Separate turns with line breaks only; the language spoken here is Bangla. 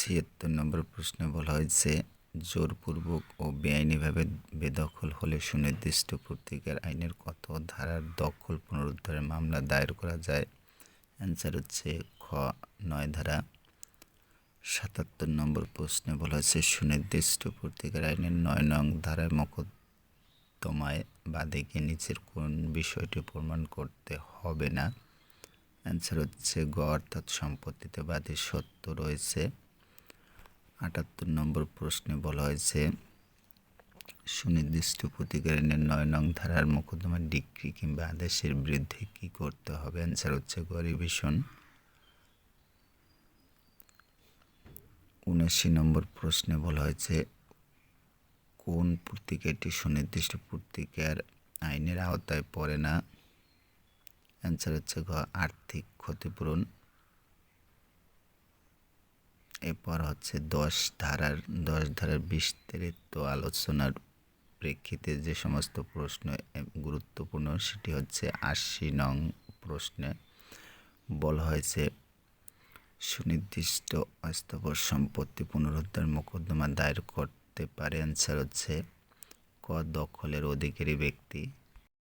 ছিয়াত্তর নম্বর প্রশ্নে বলা হয়েছে, জোরপূর্বক ও বেআইনিভাবে বেদখল হলে সুনির্দিষ্ট পত্রিকার আইনের কত ধারার দখল পুনরুদ্ধারের মামলা দায়ের করা যায়? অ্যান্সার হচ্ছে খ, নয় ধারা। সাতাত্তর নম্বর প্রশ্নে বলা হয়েছে, সুনির্দিষ্ট পত্রিকার আইনের নয় নং ধারায় মকদ্দমায় বাদীকে নিচের কোন বিষয়টি প্রমাণ করতে হবে না? অ্যান্সার হচ্ছে গ, অর্থাৎ সম্পত্তিতে বাদীর সত্য রয়েছে। আটাত্তর নম্বর প্রশ্নে বলা হয়েছে, সুনির্দিষ্ট প্রতিকারণের নয় নং ধারার মোকদ্দমা ডিগ্রি কিংবা আদেশের বিরুদ্ধে কি করতে হবে? অ্যান্সার হচ্ছে গ রিভিশন উনাশি নম্বর প্রশ্নে বলা হয়েছে, কোন পত্রিকাটি সুনির্দিষ্ট পত্রিকার আইনের আওতায় পড়ে না? অ্যান্সার হচ্ছে গ, আর্থিক ক্ষতিপূরণ। এরপর হচ্ছে দশ ধারার দশ ধারার বিস্তারিত আলোচনার প্রেক্ষিতে যে সমস্ত প্রশ্ন গুরুত্বপূর্ণ সেটি হচ্ছে আশি নং প্রশ্নে বলা হয়েছে, সুনির্দিষ্ট অস্থাবর সম্পত্তি পুনরুদ্ধার মোকদ্দমা দায়ের করতে পারে। অ্যান্সার হচ্ছে, ক দখলের অধিকারী ব্যক্তি